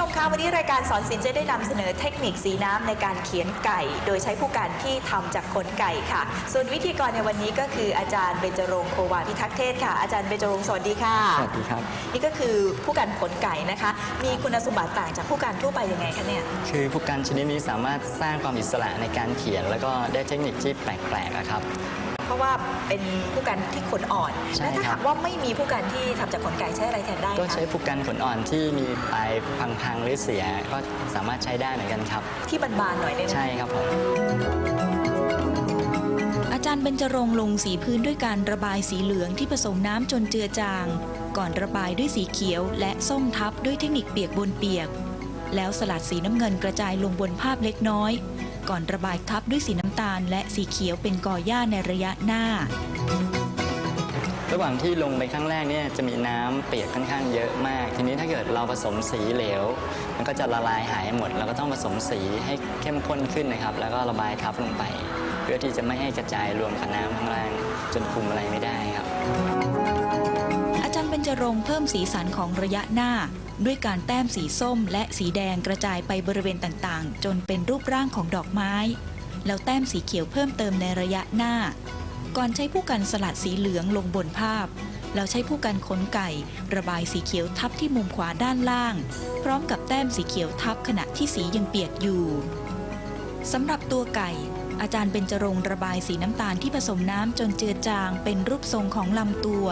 ชมคะวันนี้รายการสอนศิลป์จะได้นำเสนอเทคนิคสีน้ำในการเขียนไก่ โดยใช้ผู้กันที่ทำจากขนไก่ค่ะ ส่วนวิธีกรในวันนี้ก็คืออาจารย์เบญจรงค์โควาพิทักษ์เทศค่ะ อาจารย์เบญจรงค์สวัสดีค่ะ สวัสดีครับ นี่ก็คือผู้กันขนไก่นะคะ มีคุณสมบัติต่างจากผู้กันทั่วไปยังไงคะเนี่ย คือผู้กันชนิดนี้สามารถสร้างความอิสระในการเขียน แล้วก็ได้เทคนิคที่แปลกๆอะครับเพ ราะว่าเป็นผู้กันที่ขนอ่อนใช่และถ้าครัหาบ กว่าไม่มีผู้กันที่ทำจากขนไก่ใช้อะไรแทนได้ก็คะใช้ผู้กันขนอ่อนที่มีปลายพังๆหรือเสียก็สามารถใช้ได้เหมือนกันครับ ที่บานๆหน่อยเนี่ยนะ ใช่ครับผม อาจารย์เบญจรงค์ลงสีพื้นด้วยการระบายสีเหลืองที่ผสมน้ำจนเจือจาง ก่อนระบายด้วยสีเขียว และส้มทับด้วยเทคนิคเปียกบนเปียก แล้วสลัดสีน้ำเงินกระจายลงบนภาพเล็กน้อย ก่อนระบายทับด้วยสีน้ำตาล และสีเขียวเป็นกอหญ้าในระยะหน้า ระหว่างที่ลงไปข้างแรกเนี่ยจะมีน้ำเปียกค่อนข้างเยอะมาก ทีนี้ถ้าเกิดเราผสมสีเหลว มันก็จะละลายหายหมด เราก็ต้องผสมสีให้เข้มข้นขึ้นนะครับ แล้วก็ระบายทับลงไป เพื่อที่จะไม่ให้กระจายรวมกับน้ำข้างล่าง จนคุมอะไรไม่ได้ครับ อาจารย์เบญจรงค์เพิ่มสีสันของระยะหน้า ด้วยการแต้มสีส้มและสีแดงกระจายไปบริเวณต่างๆ จนเป็นรูปร่างของดอกไม้ แล้วแต้มสีเขียวเพิ่มเติมในระยะหน้า ก่อนใช้ผู้กันสลัดสีเหลืองลงบนภาพ แล้วใช้ผู้กันขนไก่ ระบายสีเขียวทับที่มุมขวาด้านล่าง พร้อมกับแต้มสีเขียวทับขณะที่สียังเปียกอยู่สำหรับตัวไก่อาจารย์เบญจรงระบายสีน้ำตาลที่ผสมน้ำจนเจือจางเป็นรูปทรงของลำตัว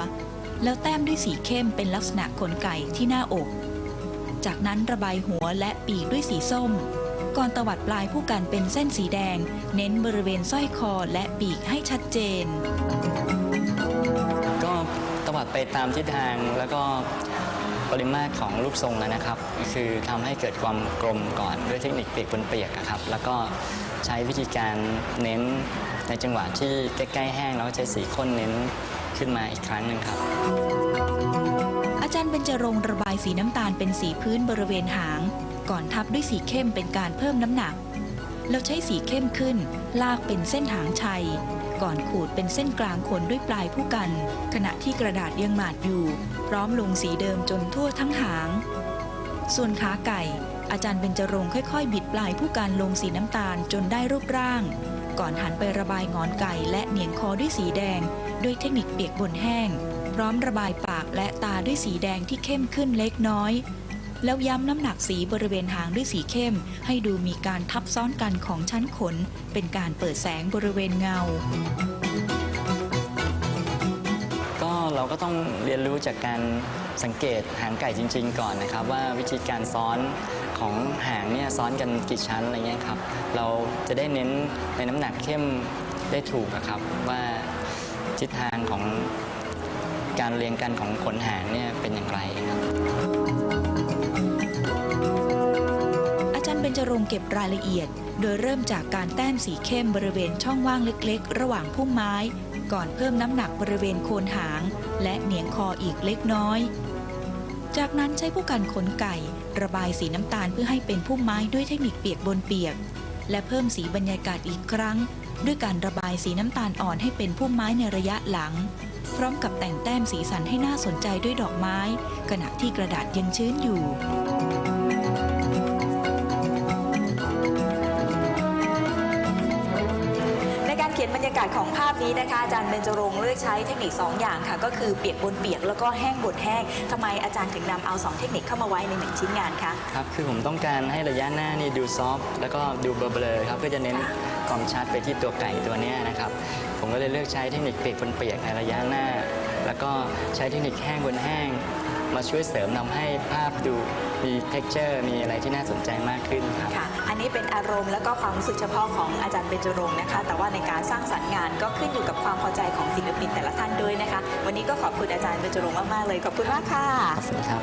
แล้วแต้มด้วยสีเข้มเป็นลักษณะขนไก่ที่หน้าอก จากนั้นระบายหัวและปีกด้วยสีส้ม ก่อนตวัดปลายผู้กันเป็นเส้นสีแดง เน้นบริเวณสร้อยคอและปีกให้ชัดเจน ก็ตวัดไปตามทิศทางแล้วก็ปริมาตรของรูปทรงนะครับ คือทำให้เกิดความกลมก่อนด้วยเทคนิคเปียกบนเปียกอะครับ แล้วก็ใช้วิธีการเน้นในจังหวะที่ใกล้ๆแห้งแล้วใช้สีข้นเน้นขึ้นมาอีกครั้งหนึ่งครับ เบญจรงระบายสีน้ำตาลเป็นสีพื้นบริเวณหาง ก่อนทับด้วยสีเข้มเป็นการเพิ่มน้ำหนัก แล้วใช้สีเข้มขึ้น ลากเป็นเส้นหางชัย ก่อนขูดเป็นเส้นกลางขนด้วยปลายผู้กัน ขณะที่กระดาษยังหมาดอยู่ พร้อมลงสีเดิมจนทั่วทั้งหาง ส่วนขาไก่ อาจารย์เบญจรงค่อยๆ บิดปลายผู้กันลงสีน้ำตาลจนได้รูปร่าง ก่อนหันไประบายงอนไก่และเหนียงคอด้วยสีแดง ด้วยเทคนิคเปียกบนแห้ง พร้อมระบายป และตาด้วยสีแดงที่เข้มขึ้นเล็กน้อย แล้วย้ำน้ำหนักสีบริเวณหางด้วยสีเข้ม ให้ดูมีการทับซ้อนกันของชั้นขน เป็นการเปิดแสงบริเวณเงา ก็เราก็ต้องเรียนรู้จากการสังเกตหางไก่จริง ๆ ก่อนนะครับ ว่าวิธีการซ้อนของหางเนี่ยซ้อนกันกี่ชั้นอะไรเงี้ยครับ เราจะได้เน้นในน้ำหนักเข้มได้ถูกอะครับว่าทิศทางของ การเรียงกันของขนหางเนี่ยเป็นอย่างไรครับอาจารย์เบญจรงเก็บรายละเอียด โดยเริ่มจากการแต้มสีเข้มบริเวณช่องว่างเล็กๆ ระหว่างพุ่มไม้ ก่อนเพิ่มน้ำหนักบริเวณโคนหาง และเหนียงคออีกเล็กน้อย จากนั้นใช้ผู้กันขนไก่ ระบายสีน้ำตาลเพื่อให้เป็นพุ่มไม้ด้วยเทคนิคเปียกบนเปียก และเพิ่มสีบรรยากาศอีกครั้ง ด้วยการระบายสีน้ำตาลอ่อนให้เป็นพุ่มไม้ในระยะหลัง พร้อมกับแต่งแต้มสีสันให้น่าสนใจด้วยดอกไม้ ขณะที่กระดาษยังชื้นอยู่ ขียนบรรยากาศของภาพนี้นะคะอาจารย์เบญจรงค์เลือกใช้เทคนิค 2 อย่างค่ะ ก็คือเปียกบนเปียกแล้วก็แห้งบนแห้งทำไมอาจารย์ถึงนำเอา 2 เทคนิคเข้ามาไว้ในหนึ่งชิ้นงานคะครับคือผมต้องการให้ระยะหน้านี่ดูซอฟต์แล้วก็ดูเบลอๆครับเพื่อจะเน้นความชัดไปที่ตัวไก่ตัวเนี้ยนะครับ ผมก็เลยเลือกใช้เทคนิคเปียกบนเปียกในระยะหน้า แล้วก็ใช้เทคนิคแห้งบนแห้ง มาช่วยเสริมทำให้ภาพดูมี texture มีอะไรที่น่าสนใจมากขึ้นครับ ค่ะ อันนี้เป็นอารมณ์แล้วก็ความรู้สึกเฉพาะของอาจารย์เบญจรงค์นะคะ แต่ว่าในการสร้างสรรค์งานก็ขึ้นอยู่กับความพอใจของศิลปินแต่ละท่านด้วยนะคะ วันนี้ก็ขอบคุณอาจารย์เบญจรงค์มากๆเลย ขอบคุณมากค่ะ ขอบคุณครับ